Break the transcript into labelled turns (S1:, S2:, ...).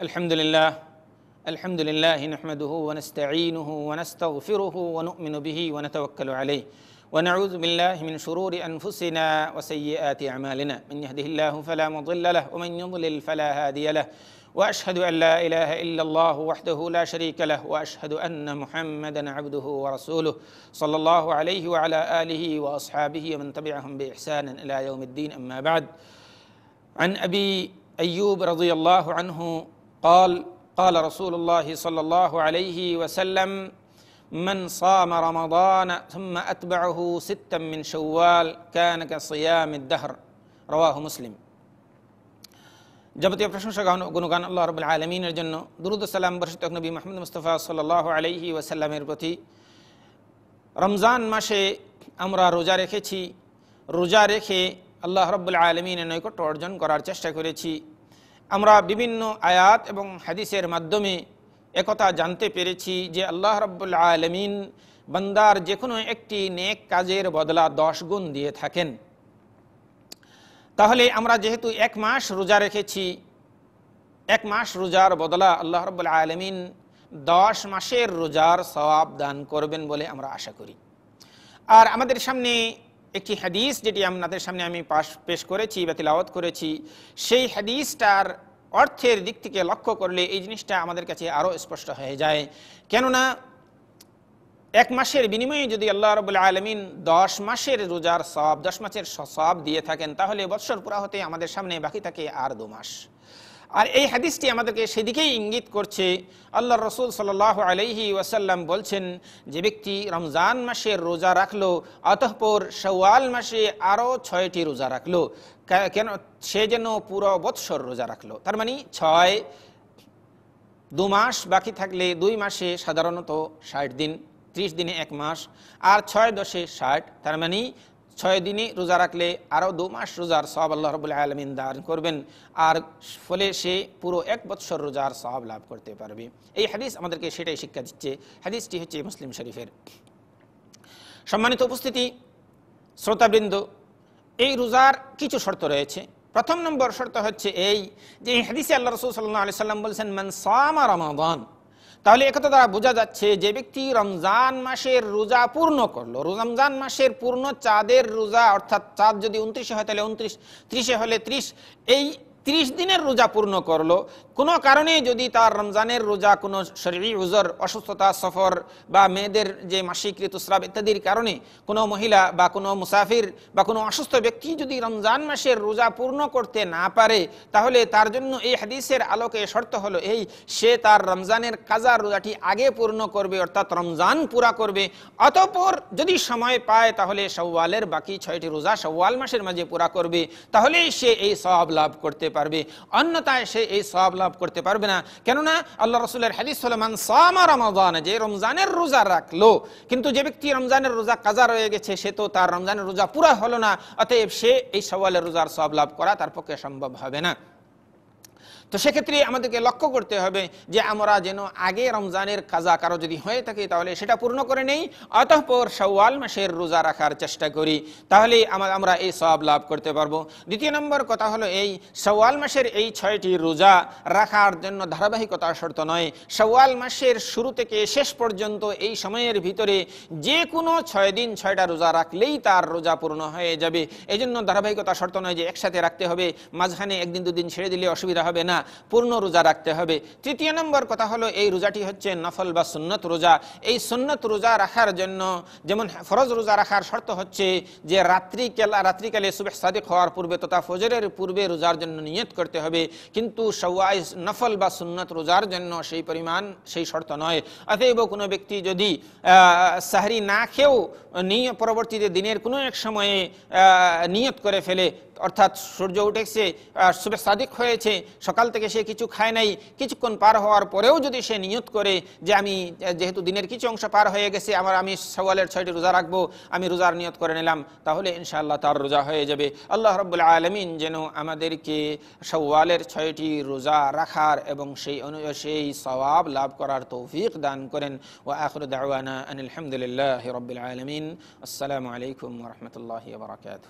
S1: الحمد لله الحمد لله نحمده ونستعينه ونستغفره ونؤمن به ونتوكل عليه. ونعوذ بالله من شرور أنفسنا وسيئات أعمالنا. من يهده الله فلا مضل له ومن يضلل فلا هادي له. وأشهد أن لا إله إلا الله وحده لا شريك له وأشهد أن محمدا عبده ورسوله. صلى الله عليه وعلى آله وأصحابه ومن تبعهم بإحسان إلى يوم الدين. أما بعد عن أبي أيوب رضي الله عنه قال قال رسول الله صلى الله عليه وسلم من صام رمضان ثم اتبعه ستا من شوال كان كصيام الدهر رواه مسلم যাবতীয় প্রশংসা গান গুণগান আল্লাহ রবুল আলমিনের জন্য দুরুদ সালাম বর্ষিত নবী মাহমুদ মুস্তফা সাল্লাহ আলহি ওয়াসাল্লামের প্রতি রমজান মাসে আমরা রোজা রেখেছি রোজা রেখে আল্লাহ রব্বুল আলমিনের নৈকট্য অর্জন করার চেষ্টা করেছি আমরা বিভিন্ন আয়াত এবং হাদিসের মাধ্যমে একথা জানতে পেরেছি যে আল্লাহ রব্বুল আলমিন বান্দার যে কোনো একটি নেক কাজের বদলা দশ গুণ দিয়ে থাকেন। তাহলে আমরা যেহেতু এক মাস রোজা রেখেছি, এক মাস রোজার বদলা আল্লাহ রব্বুল আলমিন দশ মাসের রোজার সওয়াব দান করবেন বলে আমরা আশা করি। আর আমাদের সামনে একটি হাদিস যেটি আপনাদের সামনে আমি পাশ পেশ করেছি বা তিলাওয়াত করেছি, সেই হাদিসটার অর্থের দিক থেকে লক্ষ্য করলে এই জিনিসটা আমাদের কাছে আরও স্পষ্ট হয়ে যায়। কেননা এক মাসের বিনিময়ে যদি আল্লাহ রবুল্লা আলমিন দশ মাসের রোজার সব দশ মাসের সব দিয়ে থাকেন, তাহলে বৎসর পুরা হতে আমাদের সামনে বাকি থাকে আর দু মাস। আর এই হাদিসটি আমাদেরকে সেদিকেই ইঙ্গিত করছে। আল্লাহ রসুল সাল আলহি ওয়াসাল্লাম বলছেন, যে ব্যক্তি রমজান মাসের রোজা রাখল, অতঃপর সওয়াল মাসে আরও ছয়টি রোজা রাখল। কেন, সে যেন পুরো বৎসর রোজা রাখল। তার মানে ছয়, দু মাস বাকি থাকলে দুই মাসে সাধারণত ষাট দিন, ত্রিশ দিনে এক মাস, আর ছয় দশে ষাট, তার মানে ছয় দিনে রোজা রাখলে আরও দু মাস রোজার সব আল্লাহ রবুল্লাহ আলমিন দান করবেন। আর ফলে সে পুরো এক বৎসর রোজার সব লাভ করতে পারবে। এই হাদিস আমাদেরকে সেটাই শিক্ষা দিচ্ছে। হাদিসটি হচ্ছে মুসলিম শরীফের। সম্মানিত উপস্থিতি, শ্রোতাবৃন্দ, এই রোজার কিছু শর্ত রয়েছে। প্রথম নম্বর শর্ত হচ্ছে এই যে হাদিসে আল্লাহ রসুল সাল্লাহ আলি সাল্লাম বলছেন, মান সামা রমাদান। তাহলে একথা দ্বারা বোঝা যাচ্ছে যে ব্যক্তি রমজান মাসের রোজা পূর্ণ করল। রমজান মাসের পূর্ণ চাঁদের রোজা, অর্থাৎ চাঁদ যদি উনত্রিশে হয়, তাহলে উনত্রিশ, ত্রিশে হলে ত্রিশ, এই ত্রিশ দিনের রোজা পূর্ণ করল। কোনো কারণে যদি তার রমজানের রোজা কোনো শরীর উজর, অসুস্থতা, সফর বা মেয়েদের যে মাসিক ঋতুস্রাব ইত্যাদির কারণে কোনো মহিলা বা কোনো মুসাফির বা কোনো অসুস্থ ব্যক্তি যদি রমজান মাসের রোজা পূর্ণ করতে না পারে, তাহলে তার জন্য এই হাদিসের আলোকে শর্ত হলো এই, সে তার রমজানের কাজার রোজাটি আগে পূর্ণ করবে, অর্থাৎ রমজান পুরা করবে। অতপর যদি সময় পায়, তাহলে সওয়ালের বাকি ছয়টি রোজা সওয়াল মাসের মাঝে পুরা করবে। তাহলেই সে এই সব লাভ করতে পারবে অন্যতায় সে এই সব লাভ করতে পারবে না। কেননা আল্লাহ রসুলের হাদিস সালমান সামা রমাদান যে রমজানের রোজা রাখল, কিন্তু যে ব্যক্তি রমজানের রোজা কাজা রয়ে গেছে, সে তো তার রমজানের রোজা পুরা হলো না, অতএব সে এই সওয়ালের রোজার সব লাভ করা তার পক্ষে সম্ভব হবে না। তো সেক্ষেত্রে আমাদেরকে লক্ষ্য করতে হবে যে আমরা যেন আগে রমজানের কাজা কারও যদি হয়ে থাকে, তাহলে সেটা পূর্ণ করে নেই। অতঃপর সওয়াল মাসের রোজা রাখার চেষ্টা করি, তাহলে আমরা এই সব লাভ করতে পারব। দ্বিতীয় নম্বর কথা হলো এই সওয়াল মাসের এই ছয়টি রোজা রাখার জন্য ধারাবাহিকতা শর্ত নয়। সওয়াল মাসের শুরু থেকে শেষ পর্যন্ত এই সময়ের ভিতরে যে কোনো ছয় দিন ছয়টা রোজা রাখলেই তার রোজা পূর্ণ হয়ে যাবে। এই জন্য ধারাবাহিকতা শর্ত নয় যে একসাথে রাখতে হবে, মাঝখানে একদিন দুদিন ছেড়ে দিলে অসুবিধা হবে। না, পূর্ণ রোজা রাখতে হবে। তৃতীয় নম্বর কথা হলো, এই রোজাটি হচ্ছে নফল বা সুন্নত রোজা। এই সুন্নত রোজা রাখার জন্য যেমন ফরজ রোজা রাখার শর্ত হচ্ছে যে রাত্রিকাল, রাত্রিকালে সুবেহ সাদিক হওয়ার পূর্বে তথা ফজরের পূর্বে রোজার জন্য নিয়ত করতে হবে। কিন্তু সওয়াই নফল বা সুন্নত রোজার জন্য সেই পরিমাণ, সেই শর্ত নয়। অতএব কোনো ব্যক্তি যদি সাহরি না খেয়েও নিয়ে, পরবর্তীতে দিনের কোনো এক সময়ে নিয়ত করে ফেলে অর্থাৎ সূর্য উঠেছে সুবে সাদিক হয়েছে, সকাল থেকে সে কিছু খায় নাই, কিছুক্ষণ পার হওয়ার পরেও যদি সে নিয়ত করে যে আমি, যেহেতু দিনের কিছু অংশ পার হয়ে গেছে, আমার আমি সওয়ালের ছয়টি রোজা রাখব, আমি রোজার নিয়ত করে নিলাম, তাহলে ইনশাআল্লাহ তার রোজা হয়ে যাবে। আল্লাহ রব্বুল আলমিন যেন আমাদেরকে সওয়ালের ছয়টি রোজা রাখার এবং সেই সেই সওয়াব লাভ করার তৌফিক দান করেন। ও আখর দাওয়ানা আনিল আলহামদুলিল্লাহ রবিল আলমিন। আসসালামু আলাইকুম রহমতুল্লাহ বারকাত